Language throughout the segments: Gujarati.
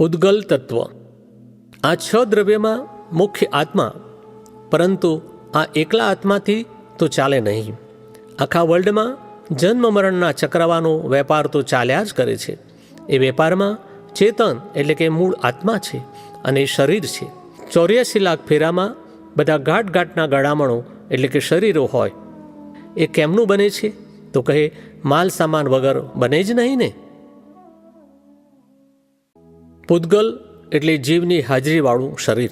ઉદ્ગલ તત્વ. આ છ દ્રવ્યમાં મુખ્ય આત્મા, પરંતુ આ એકલા આત્માથી તો ચાલે નહીં. આખા વર્લ્ડમાં જન્મ મરણના ચક્રવાનો વેપાર તો ચાલ્યા જ કરે છે. એ વેપારમાં ચેતન એટલે કે મૂળ આત્મા છે અને શરીર છે. ચોર્યાસી લાખ ફેરામાં બધા ગાંઠગાંઠના ઘાટના ગળામણો એટલે કે શરીરો હોય. એ કેમનું બને છે? તો કહે, માલ સામાન વગર બને જ નહીં ને? પૂદગલ એટલે જીવની હાજરીવાળું શરીર.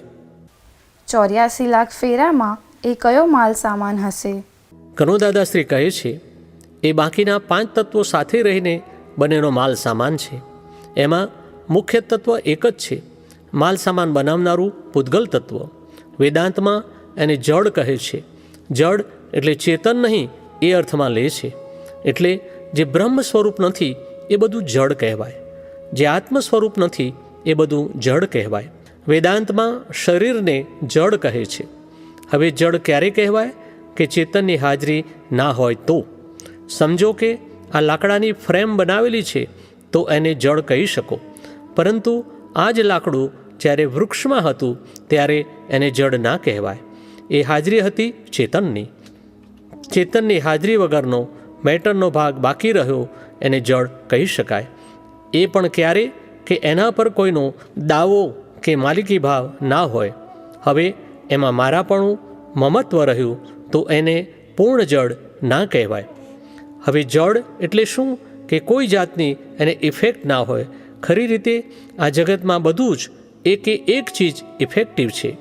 ચોર્યાસી લાખ ફેરામાં એ કયો માલ સામાન હશે? કનુદાદાશ્રી કહે છે એ બાકીના પાંચ તત્વો સાથે રહીને બનેનો માલ સામાન છે. એમાં મુખ્ય તત્વ એક જ છે માલ સામાન બનાવનારું પૂદગલ તત્વ. વેદાંતમાં એને જડ કહે છે. જડ એટલે ચેતન નહીં એ અર્થમાં લે છે. એટલે જે બ્રહ્મ સ્વરૂપ નથી એ બધું જડ કહેવાય. જે આત્મ સ્વરૂપ નથી એ બધું જડ કહેવાય. વેદાંતમાં શરીરને જડ કહે છે. હવે જડ ક્યારે કહેવાય? કે ચેતનની હાજરી ના હોય તો. સમજો કે આ લાકડાની ફ્રેમ બનાવેલી છે, તો એને જડ કહી શકો. પરંતુ આ જ લાકડું જ્યારે વૃક્ષમાં હતું, ત્યારે એને જડ ના કહેવાય. એ હાજરી હતી ચેતનની. ચેતનની હાજરી વગરનો મેટરનો ભાગ બાકી રહ્યો, એને જળ કહી શકાય. એ પણ ક્યારે? કે એના પર કોઈનો દાવો કે માલિકી ભાવ ના હોય. હવે એમાં મારાપણું મમત્વ રહ્યું તો એને પૂર્ણ જળ ના કહેવાય. હવે જળ એટલે શું? કે કોઈ જાતની એને ઇફેક્ટ ના હોય. ખરી રીતે આ જગતમાં બધું જ એકે એક ચીજ ઇફેક્ટિવ છે.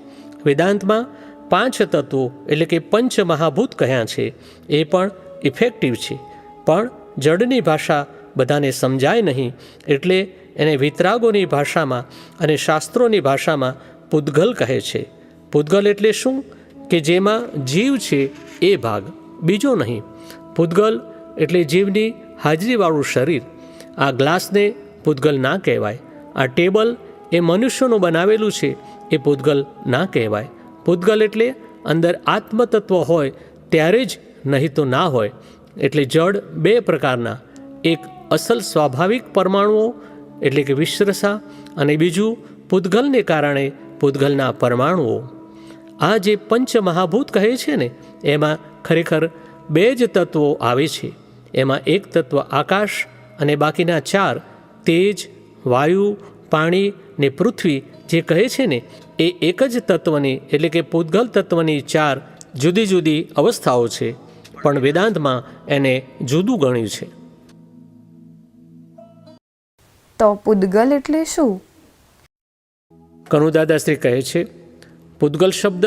વેદાંતમાં પાંચ તત્વો એટલે કે પંચ મહાભૂત કહ્યા છે, એ પણ ઇફેક્ટિવ છે. પણ જડની ભાષા બધાને સમજાય નહીં એટલે એને વિતરાગોની ભાષામાં અને શાસ્ત્રોની ભાષામાં પૂદગલ કહે છે. પૂદગલ એટલે શું? કે જેમાં જીવ છે એ ભાગ, બીજો નહીં. પૂદગલ એટલે જીવની હાજરીવાળું શરીર. આ ગ્લાસને પૂદગલ ના કહેવાય. આ ટેબલ એ મનુષ્યનું બનાવેલું છે એ પૂદગલ ના કહેવાય. પૂદગલ એટલે અંદર આત્મતત્વ હોય ત્યારે જ નહીં તો ના હોય. એટલે જડ બે પ્રકારના. એક અસલ સ્વાભાવિક પરમાણુઓ, એટલે કે વિશ્રસા, અને બીજું પૂદગલને કારણે પૂદગલના પરમાણુઓ. આ જે પંચ મહાભૂત કહે છે ને, એમાં ખરેખર બે જ તત્વો આવે છે. એમાં એક તત્વ આકાશ અને બાકીના ચાર તેજ, વાયુ, પાણી ને પૃથ્વી જે કહે છે ને, એ એક જ તત્વની, એટલે કે પૂદગલ તત્વની ચાર જુદી જુદી અવસ્થાઓ છે. પણ વેદાંતમાં એને જુદું ગણ્યું છે. તો પૂદગલ એટલે શું? કનુદાદાશ્રી કહે છે પૂદગલ શબ્દ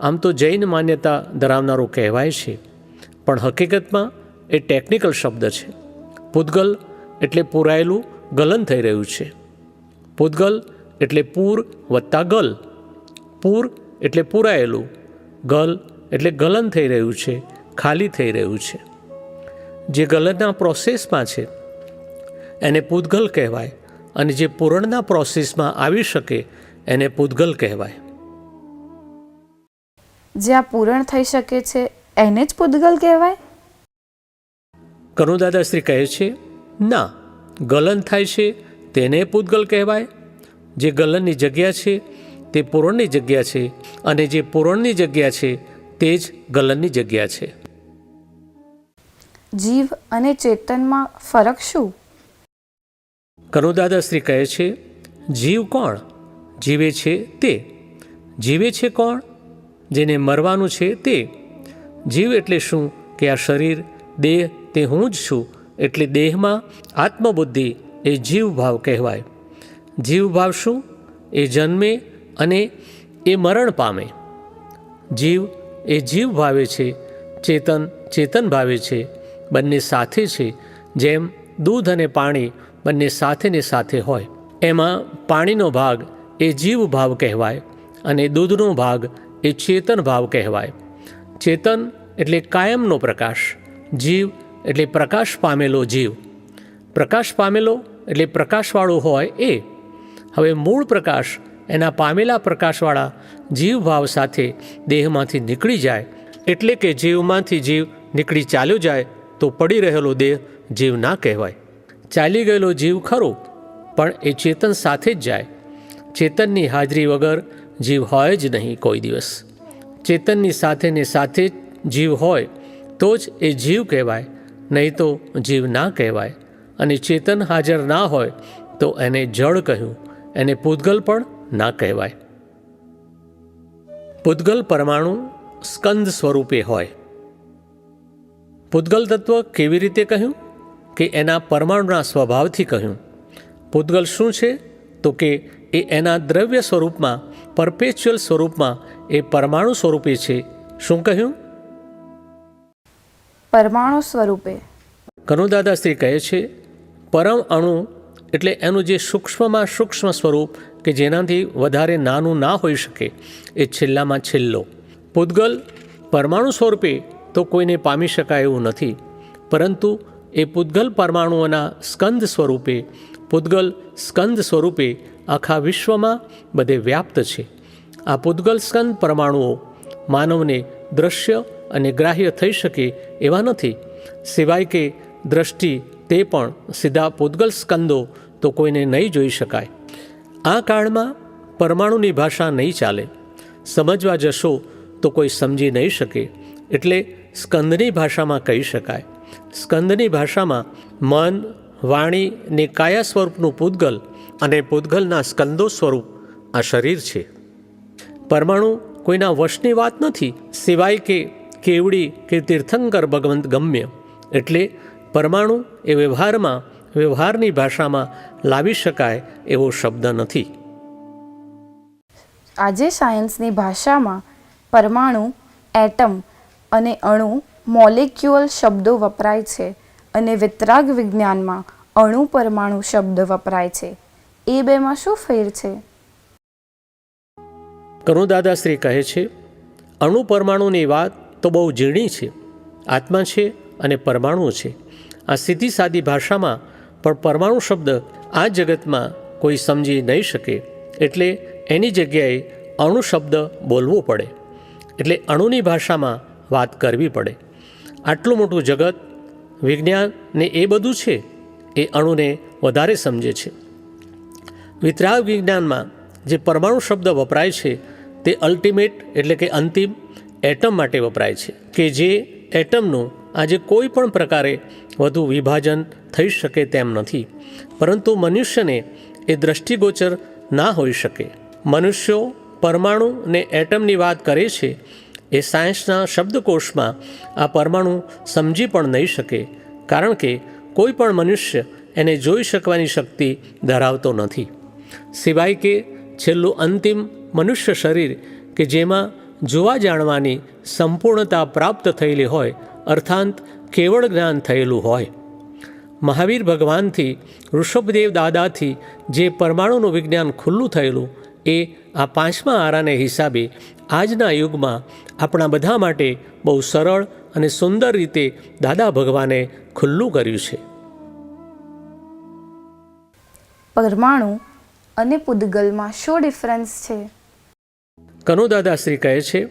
આમ તો જૈન માન્યતા ધરાવનારો કહેવાય છે, પણ હકીકતમાં એ ટેકનિકલ શબ્દ છે. પૂદગલ એટલે પૂરાયેલું ગલન થઈ રહ્યું છે. પૂદગલ એટલે પૂર વત્તા ગલ. પૂર એટલે પૂરાયેલું, ગલ એટલે ગલન થઈ રહ્યું છે, ખાલી થઈ રહ્યું છે. જે ગલનના પ્રોસેસમાં છે એને પૂદગલ કહેવાય અને જે પૂરણના પ્રોસેસમાં આવી શકે એને પૂદગલ કહેવાય. જ્યાં પૂરણ થઈ શકે છે એને જ પૂદગલ કહેવાય? કરુદાદાશ્રી કહે છે ના ગલન થાય છે તેને પૂદગલ કહેવાય. જે ગલનની જગ્યા છે તે પૂરણની જગ્યા છે અને જે પૂરણની જગ્યા છે તે જ ગલનની જગ્યા છે. જીવ અને ચેતનમાં ફરક શું? કરુદાદાશ્રી કહે છે, જીવ કોણ? જીવે છે તે. જીવે છે કોણ? જેને મરવાનું છે તે. જીવ એટલે શું? કે આ શરીર, દેહ, તે હું જ છું. એટલે દેહમાં આત્મબુદ્ધિ એ જીવ ભાવ કહેવાય. જીવ ભાવ શું? એ જન્મે અને એ મરણ પામે. જીવ એ જીવ ભાવે છે, ચેતન ચેતન ભાવે છે, બંને સાથે છે. જેમ દૂધ અને પાણી બંને સાથે ને સાથે હોય. એમાં પાણીનો ભાગ એ જીવ ભાવ કહેવાય અને દૂધનો ભાગ એ ચેતન ભાવ કહેવાય. ચેતન એટલે કાયમનો પ્રકાશ, જીવ એટલે પ્રકાશ પામેલો જીવ. પ્રકાશ પામેલો એટલે પ્રકાશવાળો હોય એ. હવે મૂળ પ્રકાશ, એના પામેલા પ્રકાશવાળા જીવ ભાવ સાથે દેહમાંથી નીકળી જાય, એટલે કે જીવમાંથી જીવ નીકળી ચાલ્યો જાય, તો પડી રહેલો દેહ જીવ ના કહેવાય. ચાલી ગયેલો જીવ ખરો, પણ એ ચેતન સાથે જ જાય. ચેતનની હાજરી વગર જીવ હોય જ નહીં કોઈ દિવસ. ચેતનની સાથે ને સાથે જ જીવ હોય, તો જ એ જીવ કહેવાય, નહીં તો જીવ ના કહેવાય. અને ચેતન હાજર ના હોય, તો એને જળ કહ્યું, એને પૂતગલ પણ ના કહેવાય. પૂતગલ પરમાણુ સ્કંદ સ્વરૂપે હોય. પૂતગલ તત્વ કેવી રીતે કહ્યું? કે એના પરમાણુના સ્વભાવથી કહ્યું પૂતગલ શું છે? તો કે એ એના દ્રવ્ય સ્વરૂપમાં પરપેચ્યુઅલ સ્વરૂપમાં એ પરમાણુ સ્વરૂપે છે. શું કહ્યું? પરમાણુ સ્વરૂપે. કનુદાદાશ્રી કહે છે પરમ અણુ એટલે એનું જે સૂક્ષ્મમાં સૂક્ષ્મ સ્વરૂપ કે જેનાથી વધારે નાનું ના હોઈ શકે એ છેલ્લામાં છેલ્લો. પૂતગલ પરમાણુ સ્વરૂપે તો કોઈને પામી શકાય એવું નથી પરંતુ એ પૂતગલ પરમાણુઓના સ્કંદ સ્વરૂપે, પૂતગલ સ્કંદ સ્વરૂપે આખા વિશ્વમાં બધે વ્યાપ્ત છે. આ પૂતગલ સ્કંદ પરમાણુઓ માનવને દ્રશ્ય અને ગ્રાહ્ય થઈ શકે એવા નથી. સિવાય કે દ્રષ્ટિ તે પણ સીધા પૂતગલ સ્કંદો તો કોઈને નહીં જોઈ શકાય. આ કાળમાં પરમાણુની ભાષા નહીં ચાલે. સમજવા જશો તો કોઈ સમજી નહીં શકે. એટલે સ્કંદની ભાષામાં કહી શકાય. સ્કંદની ભાષામાં મન, વાણી ને કાયા સ્વરૂપનું પૂતગલ અને પૂતગલના સ્કંદો સ્વરૂપ આ શરીર છે. પરમાણુ કોઈના વશની વાત નથી, સિવાય કે કેવડી કે તીર્થંકર ભગવંત ગમ્ય. એટલે પરમાણુ એ વ્યવહારમાં, વ્યવહારની ભાષામાં લાવી શકાય એવો શબ્દ નથી. આજે સાયન્સની ભાષામાં પરમાણુ, એટમ અને અણુ મોલેક્યુઅલ શબ્દો વપરાય છે અને વિતરાગ વિજ્ઞાનમાં અણુ પરમાણુ શબ્દ વપરાય છે. એ બેમાં શું ફેર છે? કરુદાદાશ્રી કહે છે, અણુ પરમાણુની વાત તો બહુ ઝીણી છે, આત્મા છે અને પરમાણુ છે. આ સીધી સાદી ભાષામાં પણ પરમાણુ શબ્દ આ જગતમાં કોઈ સમજી નહીં શકે, એટલે એની જગ્યાએ અણુ શબ્દ બોલવો પડે. એટલે અણુની ભાષામાં વાત કરવી પડે. આટલું મોટું જગત, વિજ્ઞાન ને એ બધું છે, એ અણુને વધારે સમજે છે. વિતરાગ વિજ્ઞાનમાં જે પરમાણુ શબ્દ વપરાય છે, તે અલ્ટિમેટ એટલે કે અંતિમ એટમ માટે વપરાય છે, કે જે એટમનું આજે કોઈ પણ પ્રકારે વધુ વિભાજન થઈ શકે તેમ નથી. પરંતુ મનુષ્યને એ દ્રષ્ટિગોચર ના હોઈ શકે. મનુષ્યો પરમાણુ ને એટમની વાત કરે છે એ સાયન્સના શબ્દકોશમાં આ પરમાણુ સમજી પણ નહીં શકે, કારણ કે કોઈ પણ મનુષ્ય એને જોઈ શકવાની શક્તિ ધરાવતો નથી. સિવાય કે છેલ્લું અંતિમ મનુષ્ય શરીર કે જેમાં જોવા જાણવાની સંપૂર્ણતા પ્રાપ્ત થયેલી હોય, અર્થાંત કેવળ જ્ઞાન થયેલું હોય. મહાવીર ભગવાનથી, ઋષભદેવ દાદાથી જે પરમાણુનું વિજ્ઞાન ખુલ્લું થયેલું એ આ પાંચમા આરાને હિસાબે આજના યુગમાં આપણા બધા માટે બહુ સરળ અને સુંદર રીતે દાદા ભગવાને ખુલ્લું કર્યું છે. પરમાણુ અને પૂદગલમાં શું ડિફરન્સ છે? કનુદાદાશ્રી કહે છે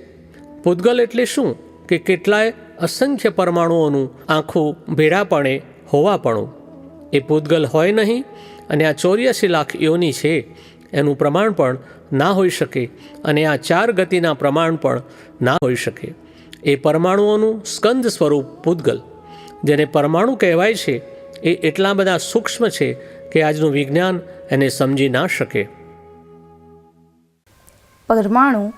પૂદગલ એટલે શું? કે કેટલાય અસંખ્ય પરમાણુઓનું આંખું ભેડાપણે હોવાપણું. એ પૂદગલ હોય નહીં અને આ ચોર્યાસી લાખ યોની છે. એનું પ્રમાણ પણ ના હોઈ શકે અને આ ચાર ગતિના પ્રમાણ પણ ના હોઈ શકે. એ પરમાણુઓનું સ્કંદ સ્વરૂપ પૂતગલ જેને પરમાણુ કહેવાય છે એ એટલા બધા સૂક્ષ્મ છે કે આજનું વિજ્ઞાન એને સમજી ના શકે. પરમાણુ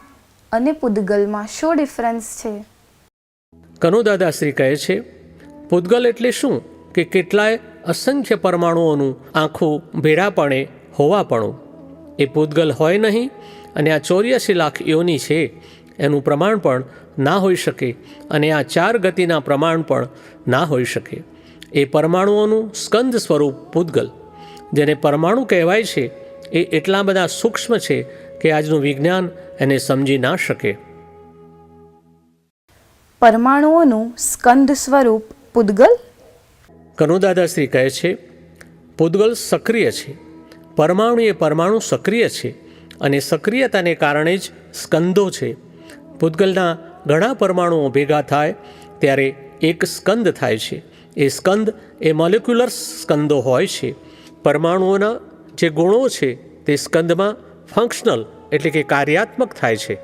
અને પૂદગલમાં શું ડિફરન્સ છે? કનુદાદાશ્રી કહે છે પૂદગલ એટલે શું? કે કેટલાય અસંખ્ય પરમાણુઓનું આખું ભેડાપણે હોવાપણું. એ પૂતગલ હોય નહીં અને આ ચોર્યાસી લાખ યોની છે એનું પ્રમાણ પણ ના હોઈ શકે અને આ ચાર ગતિના પ્રમાણ પણ ના હોઈ શકે. એ પરમાણુઓનું સ્કંદ સ્વરૂપ પૂતગલ જેને પરમાણુ કહેવાય છે એ એટલા બધા સૂક્ષ્મ છે કે આજનું વિજ્ઞાન એને સમજી ના શકે. પરમાણુઓનું સ્કંદ સ્વરૂપ પૂદગલ કનુદાદાશ્રી કહે છે પૂતગલ સક્રિય છે. પરમાણુ એ પરમાણુ સક્રિય છે અને સક્રિયતાને કારણે જ સ્કંદો છે. ભૂતગલના ઘણા પરમાણુઓ ભેગા થાય ત્યારે એક સ્કંદ થાય છે. એ સ્કંદ એ મોલિક્યુલર સ્કંદો હોય છે. પરમાણુઓના જે ગુણો છે તે સ્કંદમાં ફંક્શનલ એટલે કે કાર્યાત્મક થાય છે.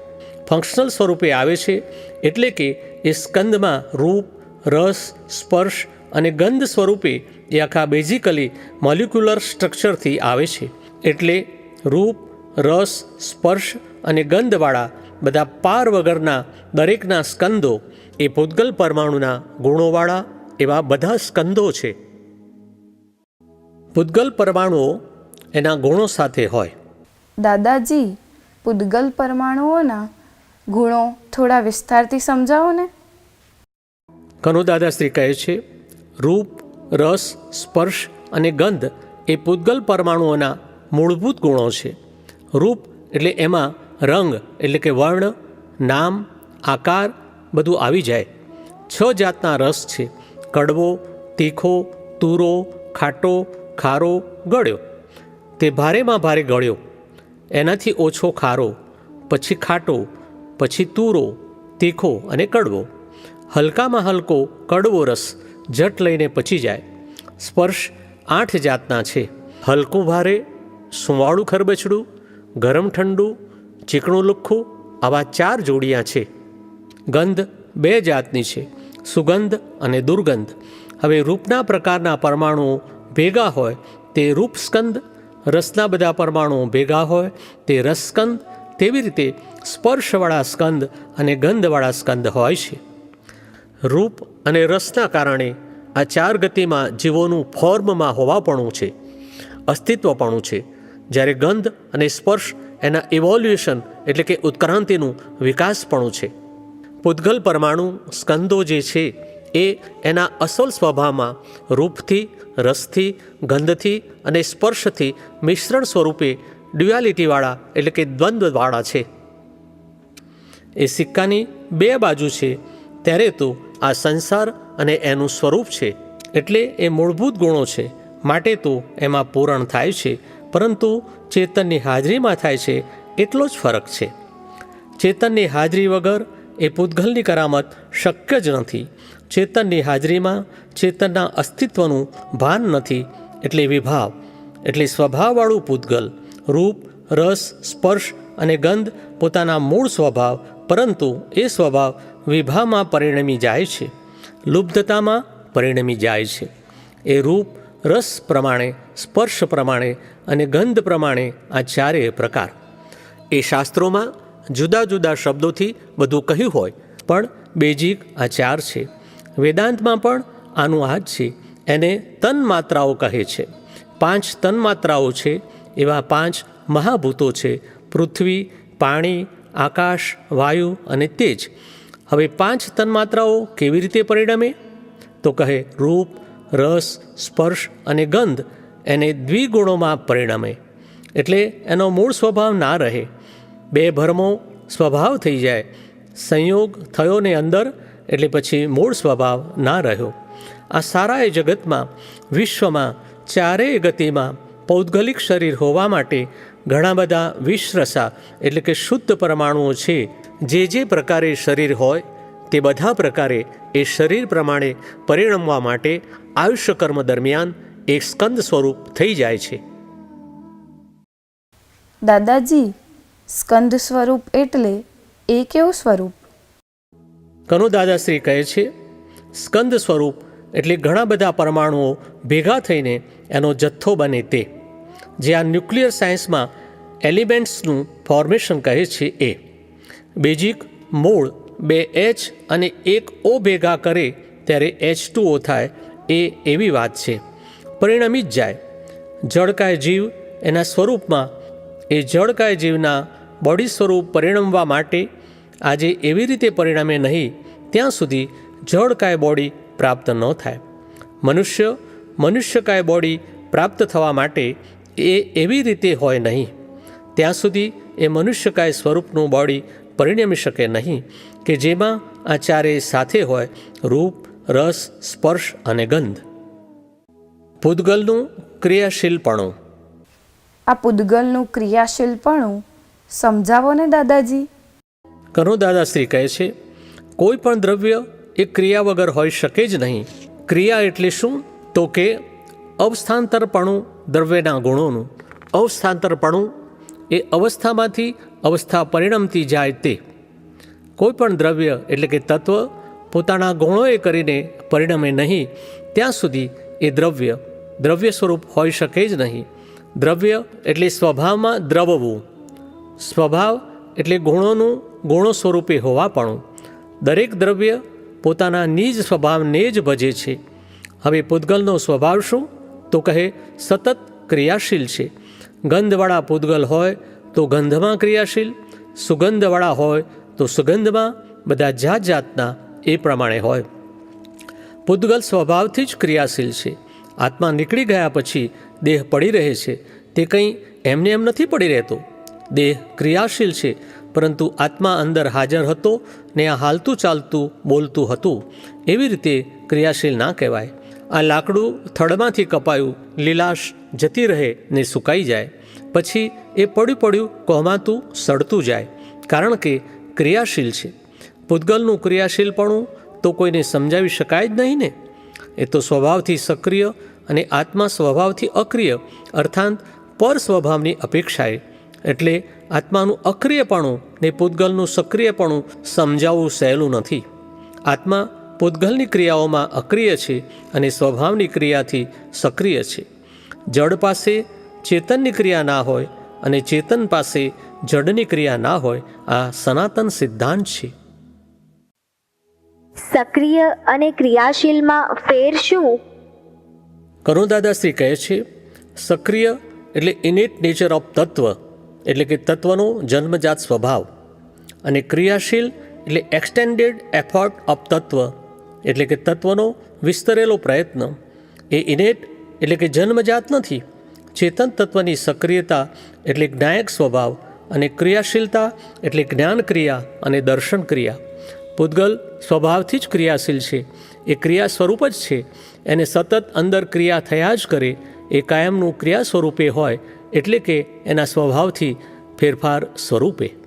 ફંક્શનલ સ્વરૂપે આવે છે એટલે કે એ સ્કંદમાં રૂપ, રસ, સ્પર્શ અને ગંધ સ્વરૂપે એ આખા બેઝિકલી મોલિક્યુલર સ્ટ્રક્ચરથી આવે છે. એટલે રૂપ રસ સ્પર્શ અને ગંધવાળા બધા પાર વગરના દરેકના સ્કંદો એ પૂતગલ પરમાણુના ગુણોવાળા એવા બધા સ્કંદો છે. પૂતગલ પરમાણુઓ એના ગુણો સાથે હોય. દાદાજી પૂદગલ પરમાણુઓના ગુણો થોડા વિસ્તારથી સમજાવો ને. કનુ દાદાશ્રી કહે છે રૂપ રસ, સ્પર્શ અને ગંધ એ પૂતગલ પરમાણુઓના મૂળભૂત ગુણો છે. રૂપ એટલે એમાં રંગ એટલે કે વર્ણ, નામ, આકાર બધું આવી જાય. છ જાતના રસ છે. કડવો, તીખો, તુરો, ખાટો, ખારો, ગળ્યો. તે ભારેમાં ભારે ગળ્યો. એનાથી ઓછો ખારો, પછી ખાટો, પછી તુરો, તીખો અને કડવો. હલકામાં હલકો કડવો રસ જટ લઈને પચી જાય. સ્પર્શ આઠ જાતના છે. હલકું ભારે, સુંવાળું ખરબચડું, ગરમ ઠંડુ, ચીકણું લુખ્ખું, આવા ચાર જોડિયા છે. ગંધ બે જાતની છે, સુગંધ અને દુર્ગંધ. હવે રૂપના પ્રકારના પરમાણુઓ ભેગા હોય તે રૂપસ્કંદ, રસના બધા પરમાણુઓ ભેગા હોય તે રસસ્કંદ, તેવી રીતે સ્પર્શવાળા સ્કંદ અને ગંધવાળા સ્કંદ હોય છે. રૂપ અને રસના કારણે આ ચાર ગતિમાં જીવોનું ફોર્મમાં હોવાપણું છે, અસ્તિત્વપણું છે. જ્યારે ગંધ અને સ્પર્શ એના ઇવોલ્યુશન એટલે કે ઉત્ક્રાંતિનું વિકાસપણું છે. પૂતગલ પરમાણુ સ્કંદો જે છે, એ એના અસલ સ્વભાવમાં રૂપથી, રસથી, ગંધથી અને સ્પર્શથી મિશ્રણ સ્વરૂપે ડ્યુઆલિટીવાળા એટલે કે દ્વંદ્વવાળા છે. એ સિક્કાની બે બાજુ છે, ત્યારે તો આ સંસાર અને એનું સ્વરૂપ છે, એટલે એ મૂળભૂત ગુણો છે. માટે તો એમાં પૂરણ થાય છે, પરંતુ ચેતનની હાજરીમાં થાય છે, એટલો જ ફરક છે. ચેતનની હાજરી વગર એ પૂતગલની કરામત શક્ય જ નથી. ચેતનની હાજરીમાં ચેતનના અસ્તિત્વનું ભાન નથી, એટલે વિભાવ, એટલે સ્વભાવવાળું પૂતગલ. રૂપ, રસ, સ્પર્શ અને ગંધ પોતાના મૂળ સ્વભાવ, પરંતુ એ સ્વભાવ વિભામાં પરિણમી જાય છે. લુબ્ધતામાં પરિણમી જાય છે. એ રૂપ, રસ પ્રમાણે, સ્પર્શ પ્રમાણે અને ગંધ પ્રમાણે આ ચારેય પ્રકાર. એ શાસ્ત્રોમાં જુદા જુદા શબ્દોથી બધું કહ્યું હોય, પણ બેઝિક આ ચાર છે. વેદાંતમાં પણ આનું આ જ છે. એને તનમાત્રાઓ કહે છે. પાંચ તનમાત્રાઓ છે, એવા પાંચ મહાભૂતો છે. પૃથ્વી, પાણી, આકાશ, વાયુ અને તેજ. હવે પાંચ તન્માત્રાઓ કેવી રીતે પરિણમે? તો કહે, રૂપ, રસ, સ્પર્શ અને ગંધ એને દ્વિગુણોમાં પરિણમે. એટલે એનો મૂળ સ્વભાવ ના રહે. બે ભરમો સ્વભાવ થઈ જાય. સંયોગ થયો ને અંદર, એટલે પછી મૂળ સ્વભાવ ના રહ્યો. આ સારા એ જગતમાં, વિશ્વમાં, ચારેય ગતિમાં પૌદ્ગલિક શરીર હોવા માટે ઘણા બધા વિશ્રસા એટલે કે શુદ્ધ પરમાણુઓ છે. જે જે પ્રકારે શરીર હોય તે બધા પ્રકારે એ શરીર પ્રમાણે પરિણમવા માટે આયુષ્ય કર્મ દરમિયાન એક સ્કંદ સ્વરૂપ થઈ જાય છે. દાદાજી સ્કંદ સ્વરૂપ એટલે એ કેવું સ્વરૂપ? કનુ દાદાશ્રી કહે છે સ્કંદ સ્વરૂપ એટલે ઘણા બધા પરમાણુઓ ભેગા થઈને એનો જથ્થો બને તે. જે આ ન્યુક્લિયર સાયન્સમાં એલિમેન્ટ્સનું ફોર્મેશન કહે છે એ. બેઝિક મૂળ બે એચ અને એક ઓ ભેગા કરે ત્યારે એચ ટુ ઓ થાય એ એવી વાત છે. પરિણમી જ જાય. જળકાય જીવ એના સ્વરૂપમાં એ જળકાય જીવના બોડી સ્વરૂપ પરિણમવા માટે આજે એવી રીતે પરિણમે નહીં, ત્યાં સુધી જળકાય બોડી પ્રાપ્ત ન થાય. મનુષ્ય મનુષ્યકાય બોડી પ્રાપ્ત થવા માટે એ એવી રીતે હોય નહીં. ત્યાં સુધી એ મનુષ્યકાય સ્વરૂપનું બોડી પરિણમી શકે નહીં કે જેમાં આ ચારેય સાથે હોય રૂપ રસ સ્પર્શ અને ગંધ. પૂદગલનું ક્રિયાશીલપણું. આ પૂદગલનું ક્રિયાશીલપણું સમજાવો ને દાદાજી? કનુ દાદાશ્રી કહે છે કોઈ પણ દ્રવ્ય એ ક્રિયા વગર હોઈ શકે જ નહીં. ક્રિયા એટલે શું? તો કે અવસ્થાંતરપણું દ્રવ્યના ગુણોનું. અવસ્થાંતરપણું એ અવસ્થામાંથી અવસ્થા પરિણમતી જાય તે. કોઈપણ દ્રવ્ય એટલે કે તત્વ પોતાના ગુણોએ કરીને પરિણમે નહીં, ત્યાં સુધી એ દ્રવ્ય દ્રવ્ય સ્વરૂપ હોઈ શકે જ નહીં. દ્રવ્ય એટલે સ્વભાવમાં દ્રવવું. સ્વભાવ એટલે ગુણોનું ગુણો સ્વરૂપે હોવાપણું. દરેક દ્રવ્ય પોતાના નિજ સ્વભાવને જ ભજે છે. હવે પૂતગલનો સ્વભાવ શું? તો કહે, સતત ક્રિયાશીલ છે. ગંધવાળા પૂતગલ હોય તો ગંધમાં ક્રિયાશીલ, સુગંધવાળા હોય તો સુગંધમાં, બધા જાત જાતના એ પ્રમાણે હોય. પૂતગલ સ્વભાવથી જ ક્રિયાશીલ છે. આત્મા નીકળી ગયા પછી દેહ પડી રહે છે. તે કંઈ એમને એમ નથી પડી રહેતો. દેહ ક્રિયાશીલ છે, પરંતુ આત્મા અંદર હાજર હતો ને આ હાલતું ચાલતું બોલતું હતું. એવી રીતે ક્રિયાશીલ ના કહેવાય. આ લાકડું થડમાંથી કપાયું, લીલાશ જતી રહે ને સુકાઈ જાય. પછી એ પડ્યું પડ્યું કોહમાતું સડતું જાય, કારણ કે ક્રિયાશીલ છે. પૂતગલનું ક્રિયાશીલપણું તો કોઈને સમજાવી શકાય જ નહીં ને? એ તો સ્વભાવથી સક્રિય અને આત્મા સ્વભાવથી અક્રિય, અર્થાત પર સ્વભાવની અપેક્ષાએ. એટલે આત્માનું અક્રિયપણું ને પૂતગલનું સક્રિયપણું સમજાવવું સહેલું નથી. આત્મા પૂતગલની ક્રિયાઓમાં અક્રિય છે અને સ્વભાવની ક્રિયાથી સક્રિય છે. જડ પાસે ચેતનની ક્રિયા ના હોય અને ચેતન પાસે જડની ક્રિયા ના હોય આ સનાતન સિદ્ધાંત છે. સક્રિય અને ક્રિયાશીલમાં ફેર શું? કરુણદાદાશ્રી કહે છે સક્રિય એટલે ઇનેટ નેચર ઓફ તત્વ એટલે કે તત્વનો જન્મજાત સ્વભાવ. અને ક્રિયાશીલ એટલે એક્સટેન્ડેડ એફર્ટ ઓફ તત્વ. એટલે કે તત્વનો વિસ્તરેલો પ્રયત્ન. એ ઇનેટ એટલે કે જન્મજાત નથી. ચેતન તત્વની સક્રિયતા એટલે જ્ઞાયક સ્વભાવ અને ક્રિયાશીલતા એટલે જ્ઞાન ક્રિયા અને દર્શન ક્રિયા પૂતગલ સ્વભાવથી જ ક્રિયાશીલ છે. એ ક્રિયા સ્વરૂપ જ છે. એને સતત અંદર ક્રિયા થયા જ કરે. એ કાયમનું ક્રિયા સ્વરૂપે હોય એટલે કે એના સ્વભાવથી ફેરફાર સ્વરૂપે.